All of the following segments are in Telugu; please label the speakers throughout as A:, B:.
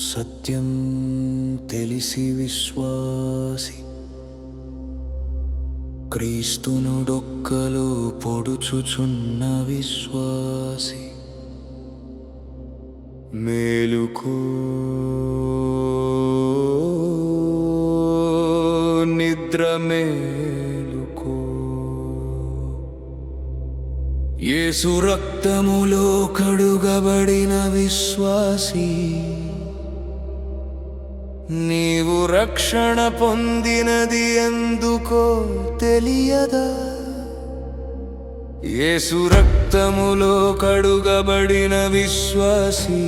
A: సత్యం తెలిసి విశ్వాసి. క్రీస్తును డొక్కలో పొడుచుచున్న విశ్వాసి. మేలుకో నిద్ర మేలుకో. యేసు రక్తములో కడుగబడిన విశ్వాసి. నీవు రక్షణ పొందినది ఎందుకో తెలియదా? యేసు రక్తములో కడుగబడిన విశ్వాసి.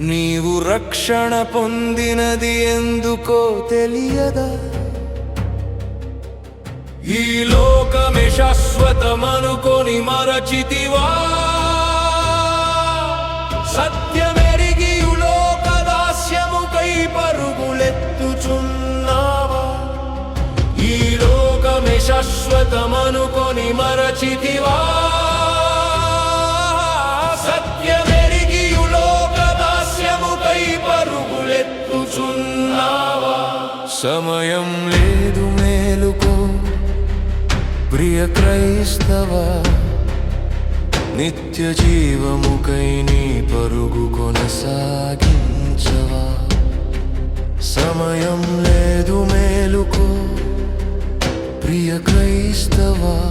A: నీవు రక్షణ పొందినది ఎందుకో తెలియదా? ఈ లోకమే శాశ్వతమనుకొని మరచితివా? సత్య ప్రియ క్రైస్తవ నిత్య జీవముకై నీ పరుగు కొనసాగించవా? సమయం లేదు మేలుకో. ప్రియ క్రైస్తవ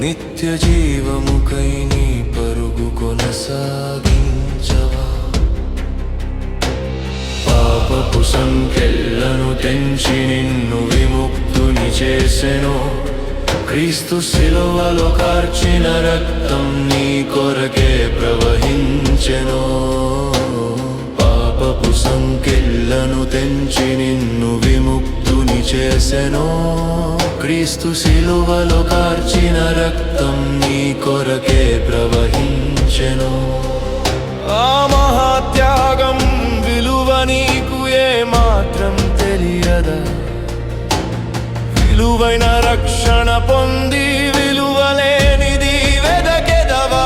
A: నిత్య జీవముకై నీ పరుగు కొనసాగించవా? పాపపు సంఖ్యలను తెంచి నిన్ను చేసెను. క్రీస్తు శిలువలో కార్చిన రక్తం నీ కొరకే ప్రవహించెను. పాపపు సంఖ్యలను తెంచి నిన్ను విముక్తుని చేసెను. క్రీస్తు శిలువలో కార్చిన రక్తం నీ కొరకే ప్రవహించెను. ఆ మహాత్యాగం పొంది విలువలేనిది వెదకెదవా?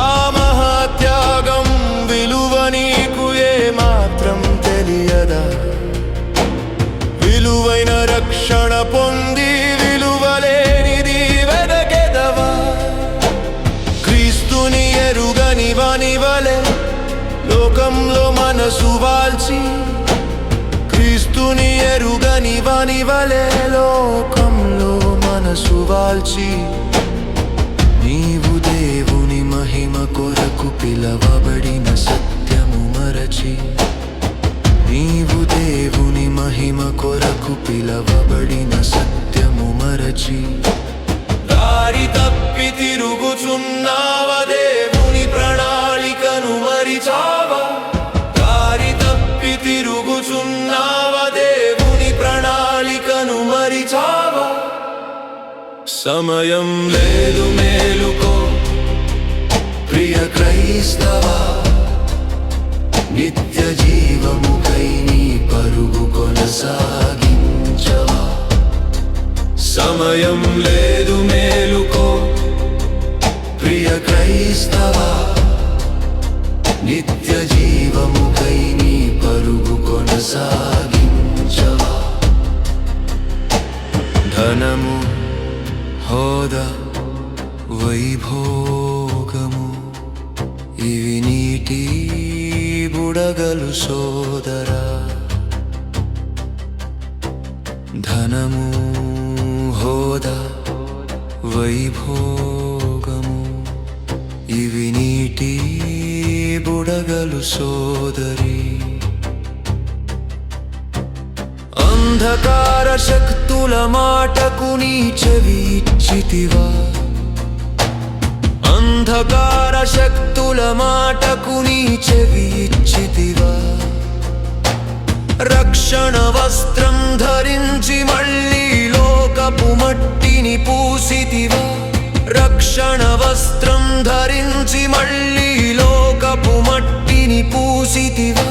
A: ఆ మహాత్యాగం విలువ నీకు ఏ మాత్రం తెలియదా? విలువైన రక్షణ పొంది విలువలేనిది వెదకెదవా? క్రీస్తుని ఎరుగని వాని వలె లోకంలో మనసు వాల్చి క్రీస్తుని ఎరుగని వాని వలె మనసు నీవు దేవుని మహిమ కొరకు పిలవబడిన సత్యము మరచి నీవు దేవుని మహిమ కొరకు పిలవబడిన సత్యము మరచి దారి తప్పి తిరుగుచున్నావ? దేవుని ప్రణాళికను మరిచావా? దారి తప్పి తిరుగు సమయం లేదు మేలుకో. ప్రియ క్రైస్తవా నిత్య జీవముకై నీ పరుగు కొనసాగించవా. సమయం లేదు మేలుకో. ప్రియ క్రైస్తవా నిత్య జీవముకై నీ పరుగు కొనసాగించవా. ధనము హోదా వైభోగము. ఇవి నీటి బుడగలు సోదరా. ధనము హోదా వైభోగము. ఇవి నీటి బుడగలు సోదరి. అంధకార శక్తుల మాటకు నీ చెవి ఇచ్చితివా అంధకార శక్తుల మాటకు నీ చెవి ఇచ్చితివా రక్షణ వస్త్రం ధరించి మళ్ళీ లోకపు మట్టిని పూసితివా? రక్షణ వస్త్రం ధరించి మళ్ళీ లోకపు మట్టిని పూసితివా?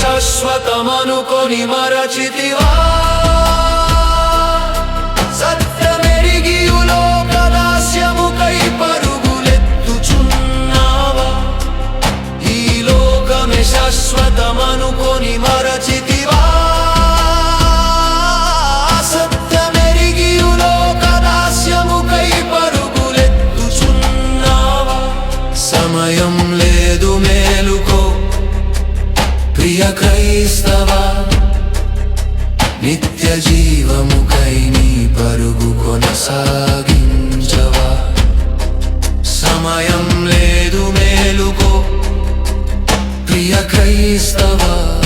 A: శాశ్వతమనుకొని మరచితివా కొనసాగించవా? సమయం లేదు మేలుకో. ప్రియ క్రైస్తవా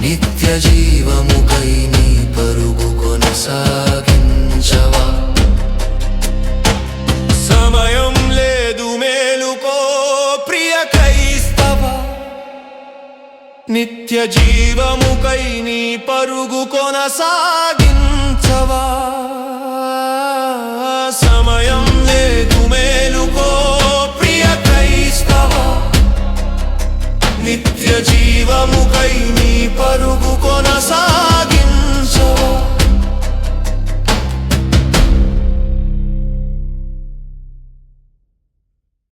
A: నిత్య జీవముకై నీ పరుగు కొనసాగించవా? సమయం లేదు మేలుకో. ప్రియ క్రైస్తవా నిత్య జీవముకై నీ పరుగు కొనసాగించవా? సమయం లేదు మేలుకో ప్రియ క్రైస్తవా. నిత్య జీవముకై నీ పరుగు కొనసాగించవా